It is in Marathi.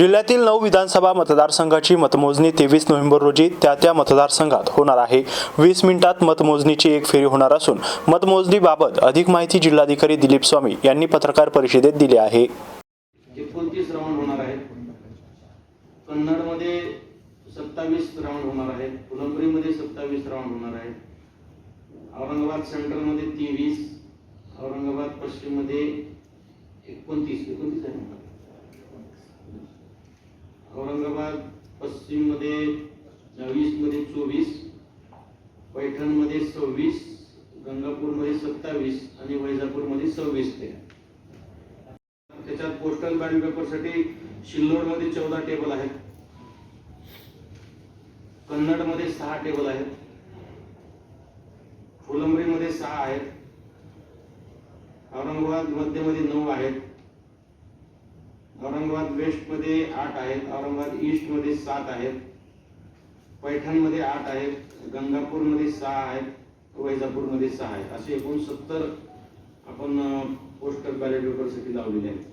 जिल्ह्यातील नऊ विधानसभा मतदारसंघाची मतमोजणी तेवीस नोव्हेंबर रोजी त्या त्या मतदारसंघात होणार आहे. वीस मिनिटात मतमोजणीची एक फेरी होणार असून मतमोजणीबाबत अधिक माहिती जिल्हाधिकारी दिलीप स्वामी यांनी पत्रकार परिषदेत दिली आहे. एकोणतीस राऊंड होणार आहेत. कन्नडमध्ये सत्तावीस राऊंड होणार आहेत. फुलंबरीमध्ये सत्तावीस राऊंड होणार आहेत. औरंगाबाद सेंट्रलमध्ये तेवीस औरंगाबाद पश्चिममध्ये एकोणतीस एकोणतीस आहे ना? औरंगाबाद पश्चिममध्ये वीसमध्ये चोवीस पैठणमध्ये सव्वीस गंगापूरमध्ये सत्तावीस आणि वैजापूरमध्ये सव्वीस ते. त्याच्यात पोस्टल बॅलेट पेपरसाठी सिल्लोडमध्ये चौदा टेबल आहेत. कन्नडमध्ये सहा टेबल आहेत. फुलंबरीमध्ये सहा आहेत. औरंगाबाद मध्यमध्ये नऊ आहेत. औरंगाबाद वेस्टमध्ये आठ आहेत औरंगाबाद ईस्टमध्ये सात आहेत पैठणमध्ये आठ आहेत गंगापूरमध्ये सहा आहेत वैजापूरमध्ये सहा आहेत. असे एकूण सत्तर आपण पोस्टल बॅलेट पेपरसाठी लावलेले आहेत.